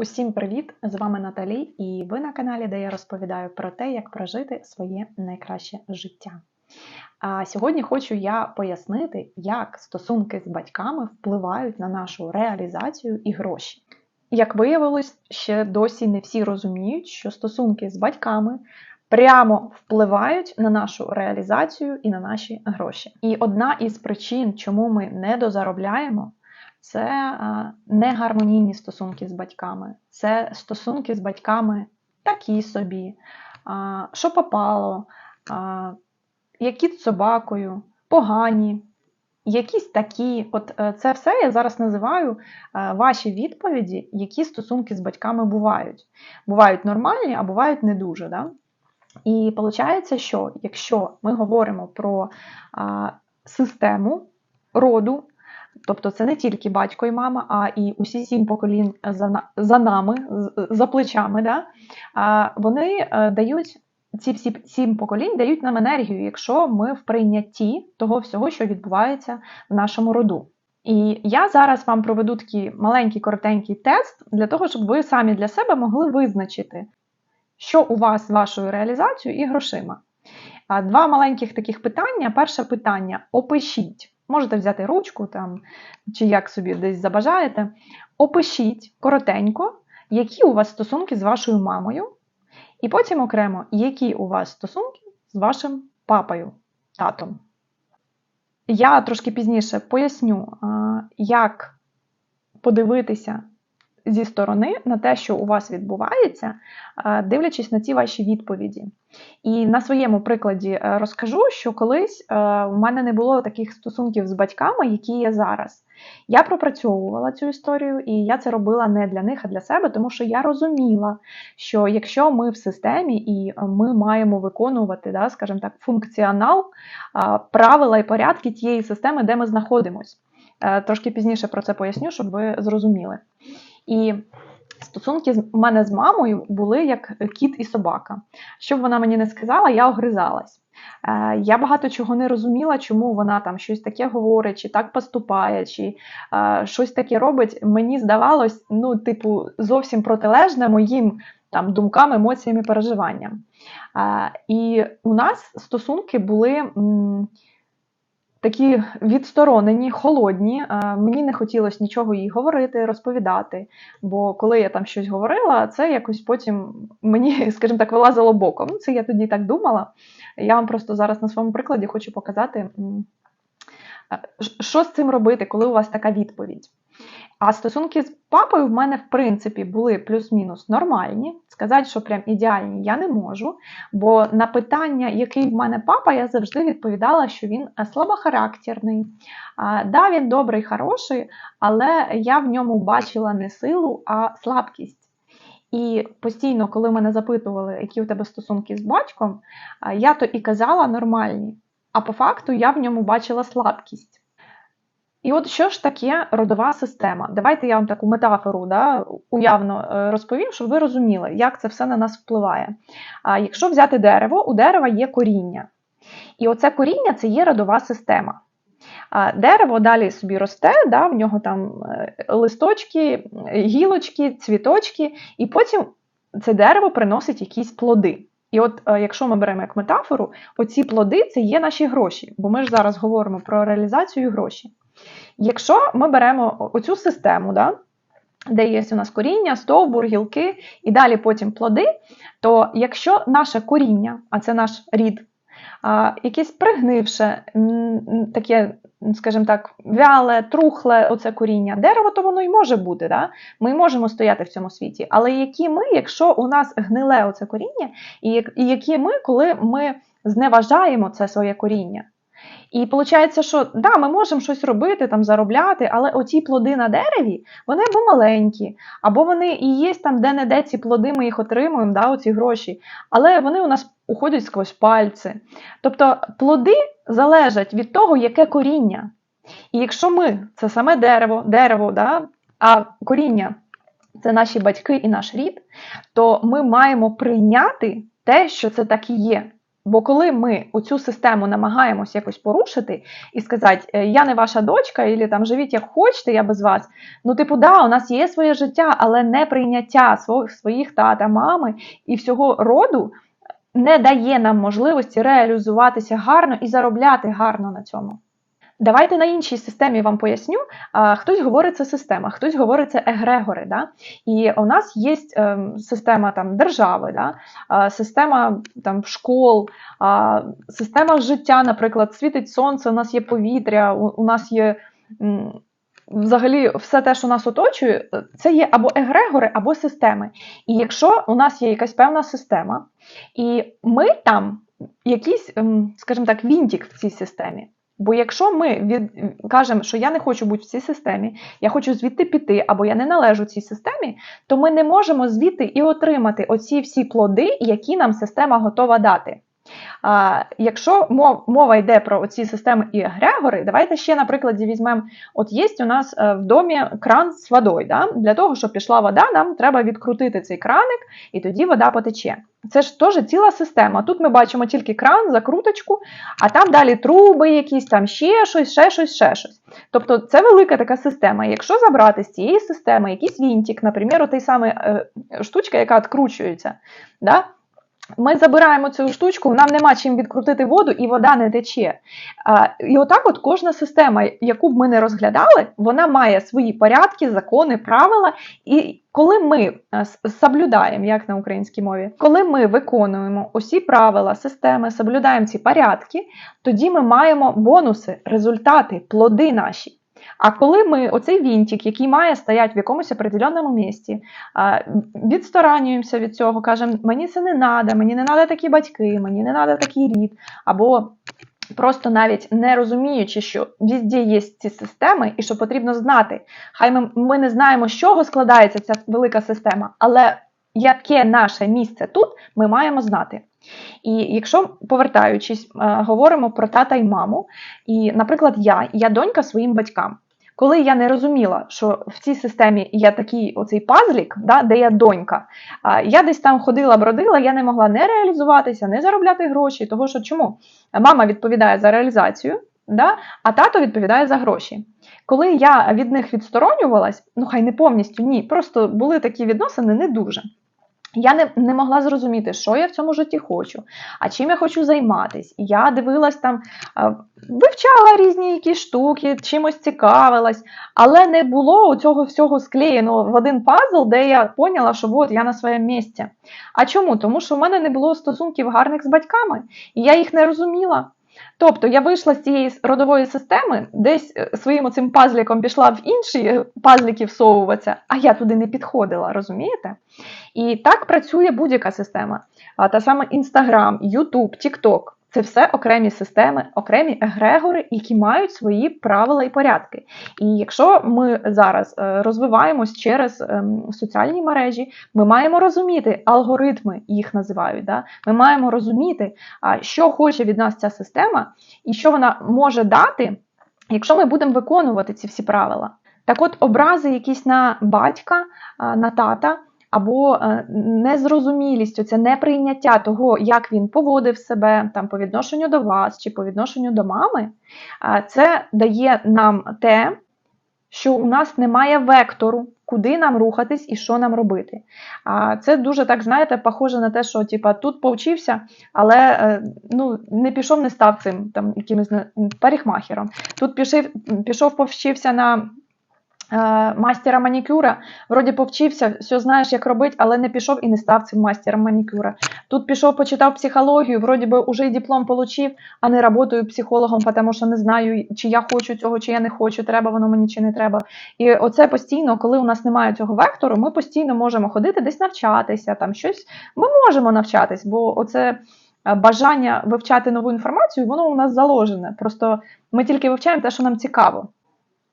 Усім привіт! З вами Наталі, і ви на каналі, де я розповідаю про те, як прожити своє найкраще життя. А сьогодні хочу я пояснити, як стосунки з батьками впливають на нашу реалізацію і гроші. Як виявилось, ще досі не всі розуміють, що стосунки з батьками прямо впливають на нашу реалізацію і на наші гроші. І одна із причин, чому ми не дозаробляємо, це а, негармонійні стосунки з батьками, це стосунки з батьками такі собі, що попало, які з собакою, погані, якісь такі. От е, це все я зараз називаю е, ваші відповіді, які стосунки з батьками бувають. Бувають нормальні, а бувають не дуже. Да? І виходить, що якщо ми говоримо про систему роду, тобто це не тільки батько і мама, а і усі сім поколінь за, за нами, за плечами, да, а, вони е, дають. Ці всі сім поколінь дають нам енергію, якщо ми в прийнятті того всього, що відбувається в нашому роду. І я зараз вам проведу такий маленький коротенький тест для того, щоб ви самі для себе могли визначити, що у вас з вашою реалізацією і грошима. Два маленьких таких питання. Перше питання: опишіть. Можете взяти ручку там, чи як собі десь забажаєте. Опишіть коротенько, які у вас стосунки з вашою мамою, і потім окремо, які у вас стосунки з вашим папою, татом. Я трошки пізніше поясню, як подивитися зі сторони на те, що у вас відбувається, е, дивлячись на ці ваші відповіді. І на своєму прикладі е, розкажу, що колись е, у мене не було таких стосунків з батьками, які є зараз. Я пропрацьовувала цю історію, і я це робила не для них, а для себе, тому що я розуміла, що якщо ми в системі і ми маємо виконувати, да, скажімо так, функціонал, правила і порядки тієї системи, де ми знаходимось. Е, Трошки пізніше про це поясню, щоб ви зрозуміли. І стосунки з- мене з мамою були як кіт і собака. Що б вона мені не сказала, я огризалась. Е, Я багато чого не розуміла, чому вона там щось таке говорить, чи так поступає, чи е, щось таке робить. Мені здавалось, ну, типу, зовсім протилежне моїм там думкам, емоціям і переживанням. Е, І у нас стосунки були. м, Такі відсторонені, холодні. Мені не хотілося нічого їй говорити, розповідати. Бо коли я там щось говорила, це якось потім мені, скажімо так, вилазило боком. Ну, Це я тоді так думала. Я вам просто зараз на своєму прикладі хочу показати, що з цим робити, коли у вас така відповідь. А стосунки з папою в мене, в принципі, були плюс-мінус нормальні. Сказати, що прям ідеальні, я не можу. Бо на питання, який в мене папа, я завжди відповідала, що він е, слабохарактерний. Да, він добрий, хороший, але я в ньому бачила не силу, а слабкість. І постійно, коли мене запитували, які у тебе стосунки з батьком, я то і казала нормальні. А по факту я в ньому бачила слабкість. І от що ж таке родова система? Давайте я вам таку метафору да, уявно е, розповім, щоб ви розуміли, як це все на нас впливає. А якщо взяти дерево, у дерева є коріння. І оце коріння це є родова система. Дерево далі собі росте, да, в нього там е, листочки, гілочки, цвіточки, і потім це дерево приносить якісь плоди. І от е, якщо ми беремо як метафору, оці плоди це є наші гроші, бо ми ж зараз говоримо про реалізацію і гроші. Якщо ми беремо оцю систему, да, де є у нас коріння, стовбур, гілки і далі потім плоди, то якщо наше коріння, а це наш рід, якесь пригнивше, таке, скажімо так, вяле, трухле оце коріння, дерево, то воно й може бути. Да? Ми можемо стояти в цьому світі. Але які ми, якщо у нас гниле оце коріння, і які ми, коли ми зневажаємо це своє коріння? І виходить, що да, ми можемо щось робити, там заробляти, але оці плоди на дереві, вони або маленькі, або вони і є там, де-не-де ці плоди, ми їх отримуємо, да, оці гроші, але вони у нас уходять сквозь пальці. Тобто плоди залежать від того, яке коріння. І якщо ми це саме дерево, дерево, да, а коріння це наші батьки і наш рід, то ми маємо прийняти те, що це так і є Бо коли ми оцю систему намагаємось якось порушити і сказати, «Е, я не ваша дочка, і там живіть як хочете, я без вас. Ну, типу, да, у нас є своє життя, але не прийняття своїх, своїх тата, мами і всього роду не дає нам можливості реалізуватися гарно і заробляти гарно на цьому. Давайте на іншій системі вам поясню. Хтось говорить це система, хтось говорить це егрегори. Да? І у нас є ем, система там, держави, да? система там, школ, система життя, наприклад, світить сонце, у нас є повітря, у, нас є. Взагалі, все те, що нас оточує, це є або егрегори, або системи. І якщо у нас є якась певна система, і ми там якийсь, ем, скажімо так, вінтік в цій системі. Бо якщо ми від... кажемо, що я не хочу бути в цій системі, я хочу звідти піти, або я не належу цій системі, то ми не можемо звідти і отримати оці всі плоди, які нам система готова дати. А, Якщо мова йде про ці системи і егрегори, давайте ще, на прикладі, візьмемо: от є у нас е, в домі кран з водою. Да? Для того, щоб пішла вода, нам треба відкрутити цей краник, і тоді вода потече. Це ж теж ціла система. Тут ми бачимо тільки кран, закруточку, а там далі труби, якісь там ще щось, ще щось, ще щось. Тобто це велика така система. Якщо забрати з цієї системи якийсь вінтик, наприклад, той самий е, штучка, яка відкручується, да? Ми забираємо цю штучку, нам нема чим відкрутити воду, і вода не тече. І отак, от кожна система, яку б ми не розглядали, вона має свої порядки, закони, правила. І коли ми е, соблюдаємо, як на українській мові, коли ми виконуємо усі правила, системи, соблюдаємо ці порядки, тоді ми маємо бонуси, результати, плоди наші. А коли ми оцей вінтик, який має стояти в якомусь определеному місці, відсторонюємося від цього, кажемо, мені це не треба, мені не треба такі батьки, мені не треба такий рід, або просто навіть не розуміючи, що везде є ці системи, і що потрібно знати. Хай ми, ми не знаємо, з чого складається ця велика система, але яке наше місце тут, ми маємо знати. І якщо, повертаючись, е, говоримо про тата і маму, і, наприклад, я, я донька своїм батькам. Коли я не розуміла, що в цій системі є такий оцей пазлік, да, де я донька, я десь там ходила, бродила, я не могла не реалізуватися, не заробляти гроші. Того що чому? Мама відповідає за реалізацію, да, а тато відповідає за гроші. Коли я від них відсторонювалась, ну хай не повністю ні, просто були такі відносини не дуже. Я не не могла зрозуміти, що я в цьому житті хочу, а чим я хочу займатися. Я дивилась там, вивчала різні якісь штуки, чимось цікавилась, але не було у цього всього склеєно в один пазл, де я поняла, що от я на своєму місці. А чому? Тому що в мене не було стосунків гарних з батьками, і я їх не розуміла. Тобто я вийшла з цієї родової системи, десь е, своїм цим пазліком пішла в інші е, пазліки всовуватися, а я туди не підходила, розумієте? І так працює будь-яка система. Та сама Інстаграм, Ютуб, Тікток. Це все окремі системи, окремі егрегори, які мають свої правила і порядки. І якщо ми зараз е, розвиваємось через ем, соціальні мережі, ми маємо розуміти алгоритми, їх називають. Да? Ми маємо розуміти, що хоче від нас ця система, і що вона може дати, якщо ми будемо виконувати ці всі правила. Так от образи якісь на батька, на тата або е, незрозумілість, оце неприйняття того, як він поводив себе там по відношенню до вас чи по відношенню до мами, це дає нам те, що у нас немає вектору, куди нам рухатись і що нам робити. А це дуже так, знаєте, похоже на те, що типа, тут повчився, але е, ну, не пішов, не став цим там якимось парикмахером. Тут пішов, пішов повчився на мастера манікюра, вроді повчився, все знаєш, як робити, але не пішов і не став цим мастером манікюра. Тут пішов, почитав психологію, вроді би вже й диплом отримав, а не працюю психологом, тому що не знаю, чи я хочу цього, чи я не хочу, треба воно мені чи не треба. І оце постійно, коли у нас немає цього вектору, ми постійно можемо ходити десь навчатися, там щось. Ми можемо навчатись, бо оце. Е, бажання вивчати нову інформацію, воно у нас заложене. Просто ми тільки вивчаємо те, що нам цікаво.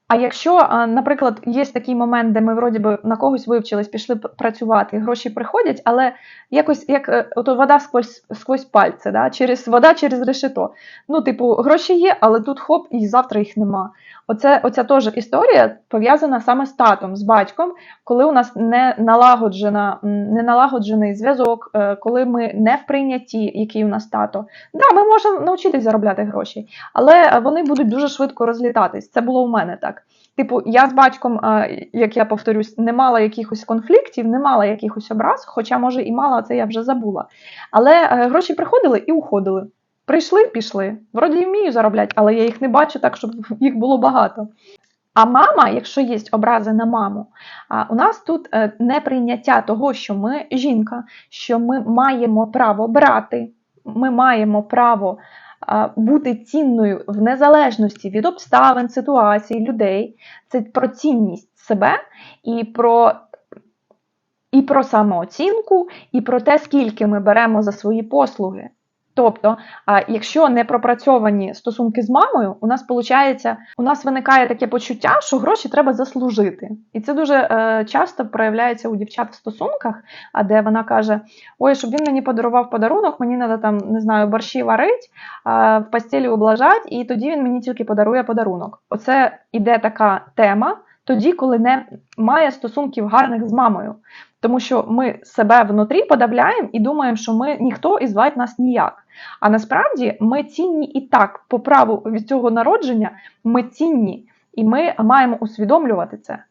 А якщо, наприклад, є такий момент, де ми вроді би на когось вивчились, пішли працювати, гроші приходять, але якось як е, ото вода сквозь, сквозь пальці, да? через, вода через решето. Ну, типу, гроші є, але тут хоп, і завтра їх нема. Оце, оця теж історія пов'язана саме з татом, з батьком, коли у нас не налагоджена, не налагоджений зв'язок, е, коли ми не в прийнятті, який у нас тато. Да, ми можемо навчитись заробляти гроші, але вони будуть дуже швидко розлітатись. Це було у мене так. Типу, я з батьком, е, як я повторюсь, не мала якихось конфліктів, не мала якихось образ, хоча, може, і мала, це я вже забула. Але е, гроші приходили і уходили. Прийшли, пішли. Вроді вмію заробляти, але я їх не бачу так, щоб їх було багато. А мама, якщо є образи на маму, у нас тут е, неприйняття того, що ми жінка, що ми маємо право брати, ми маємо право бути цінною в незалежності від обставин, ситуацій, людей. Це про цінність себе і про, і про самооцінку, і про те, скільки ми беремо за свої послуги. Тобто, якщо не пропрацьовані стосунки з мамою, у нас виходить, у нас виникає таке почуття, що гроші треба заслужити. І це дуже е, часто проявляється у дівчат в стосунках, а де вона каже: Ой, щоб він мені подарував подарунок, мені треба там не знаю, борщі варить, в постелі облажать, і тоді він мені тільки подарує подарунок. Оце іде така тема тоді, коли не має стосунків гарних з мамою. Тому що ми себе внутрі подавляємо і думаємо, що ми ніхто і звати нас ніяк. А насправді ми цінні і так, по праву від цього народження, ми цінні, і ми маємо усвідомлювати це.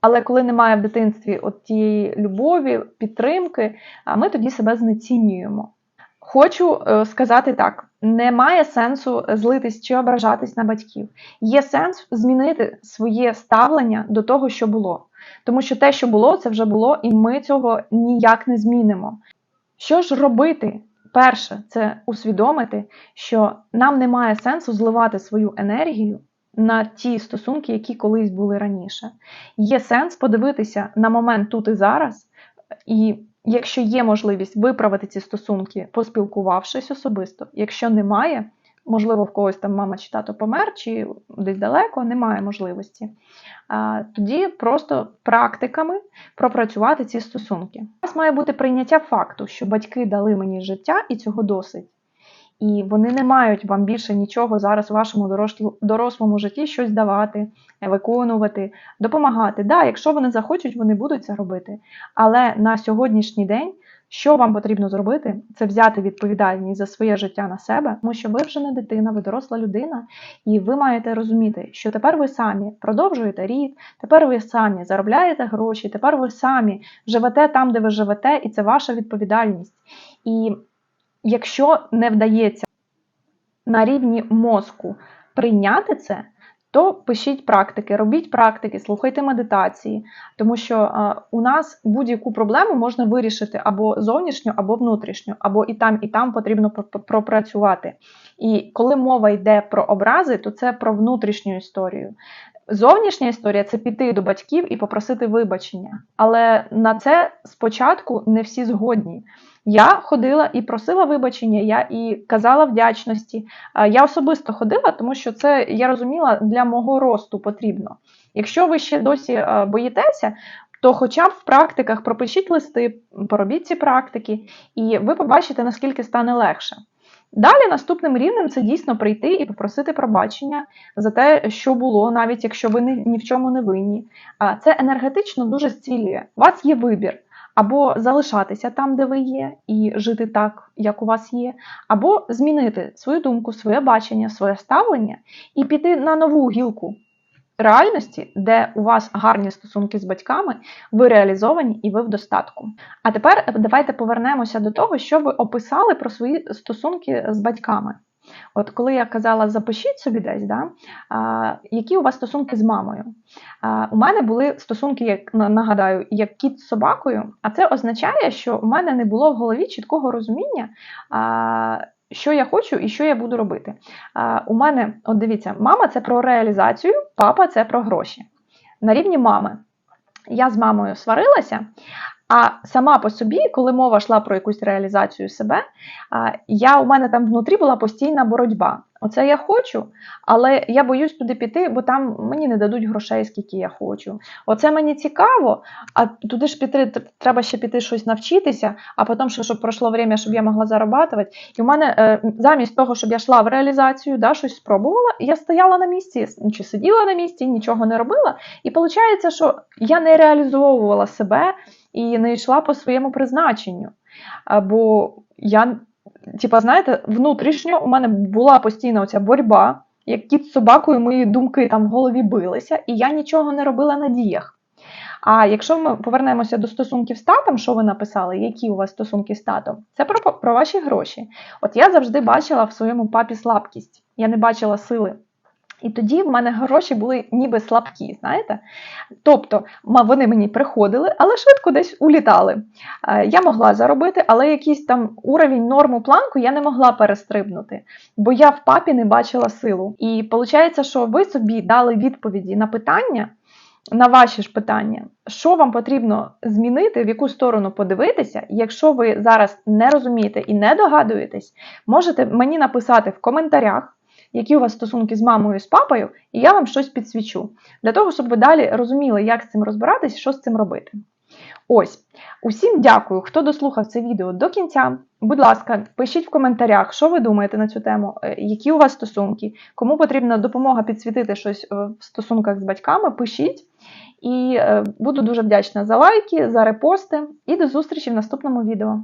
Але коли немає в дитинстві от тієї любові, підтримки, ми тоді себе знецінюємо. Хочу е, сказати так: немає сенсу злитись чи ображатись на батьків. Є сенс змінити своє ставлення до того, що було. Тому що те, що було, це вже було, і ми цього ніяк не змінимо. Що ж робити? Перше, це усвідомити, що нам немає сенсу зливати свою енергію на ті стосунки, які колись були раніше. Є сенс подивитися на момент тут і зараз, і якщо є можливість виправити ці стосунки, поспілкувавшись особисто, якщо немає, можливо, в когось там мама чи тато помер, чи десь далеко, немає можливості. Тоді просто практиками пропрацювати ці стосунки. У нас має бути прийняття факту, що батьки дали мені життя і цього досить. І вони не мають вам більше нічого зараз у вашому дорослому житті щось давати, виконувати, допомагати. Да, якщо вони захочуть, вони будуть це робити. Але на сьогоднішній день, що вам потрібно зробити, це взяти відповідальність за своє життя на себе, тому що ви вже не дитина, ви доросла людина, і ви маєте розуміти, що тепер ви самі продовжуєте рід, тепер ви самі заробляєте гроші, тепер ви самі живете там, де ви живете, і це ваша відповідальність. І якщо не вдається на рівні мозку прийняти це, то пишіть практики, робіть практики, слухайте медитації, тому що е, у нас будь-яку проблему можна вирішити або зовнішньо, або внутрішньо, або і там, і там потрібно пр- пропрацювати. І коли мова йде про образи, то це про внутрішню історію. Зовнішня історія це піти до батьків і попросити вибачення. Але на це спочатку не всі згодні. Я ходила і просила вибачення, я і казала вдячності. Я особисто ходила, тому що це я розуміла для мого росту потрібно. Якщо ви ще досі боїтеся, то хоча б в практиках пропишіть листи, поробіть ці практики, і ви побачите, наскільки стане легше. Далі наступним рівнем це дійсно прийти і попросити пробачення за те, що було, навіть якщо ви ні, в чому не винні. Це енергетично дуже зцілює. У вас є вибір. Або залишатися там, де ви є, і жити так, як у вас є, або змінити свою думку, своє бачення, своє ставлення і піти на нову гілку реальності, де у вас гарні стосунки з батьками, ви реалізовані і ви в достатку. А тепер давайте повернемося до того, що ви описали про свої стосунки з батьками. От коли я казала, запишіть собі десь, да, а, які у вас стосунки з мамою. А, у мене були стосунки, як нагадаю, як кіт з собакою, а це означає, що у мене не було в голові чіткого розуміння, а, що я хочу і що я буду робити. А, у мене, от дивіться, мама це про реалізацію, папа це про гроші. На рівні мами. Я з мамою сварилася, а сама по собі, коли мова йшла про якусь реалізацію себе, я у мене там внутрі була постійна боротьба. Оце я хочу, але я боюсь туди піти, бо там мені не дадуть грошей, скільки я хочу. Оце мені цікаво, а туди ж піти треба ще піти щось навчитися, а потім, щоб пройшло время, щоб я могла зарабатувати. І в мене е, замість того, щоб я йшла в реалізацію, да, щось спробувала, я стояла на місці, чи сиділа на місці, нічого не робила. І виходить, що я не реалізовувала себе і не йшла по своєму призначенню. Бо я, типа, знаєте, внутрішньо у мене була постійна оця боротьба, як кіт з собакою, мої думки там в голові билися, і я нічого не робила на діях. А якщо ми повернемося до стосунків з татом, що ви написали, які у вас стосунки з татом, це про, про ваші гроші. От я завжди бачила в своєму папі слабкість, я не бачила сили. І тоді в мене гроші були ніби слабкі, знаєте? Тобто вони мені приходили, але швидко десь улітали. Е, Я могла заробити, але якийсь там уровень, норму, планку я не могла перестрибнути, бо я в папі не бачила силу. І виходить, що ви собі дали відповіді на питання, на ваші ж питання, що вам потрібно змінити, в яку сторону подивитися. Якщо ви зараз не розумієте і не догадуєтесь, можете мені написати в коментарях, які у вас стосунки з мамою і з папою, і я вам щось підсвічу. Для того, щоб ви далі розуміли, як з цим розбиратись, що з цим робити. Ось, усім дякую, хто дослухав це відео до кінця. Будь ласка, пишіть в коментарях, що ви думаєте на цю тему, е, які у вас стосунки, кому потрібна допомога підсвітити щось е, в стосунках з батьками, пишіть. І е, буду дуже вдячна за лайки, за репости і до зустрічі в наступному відео.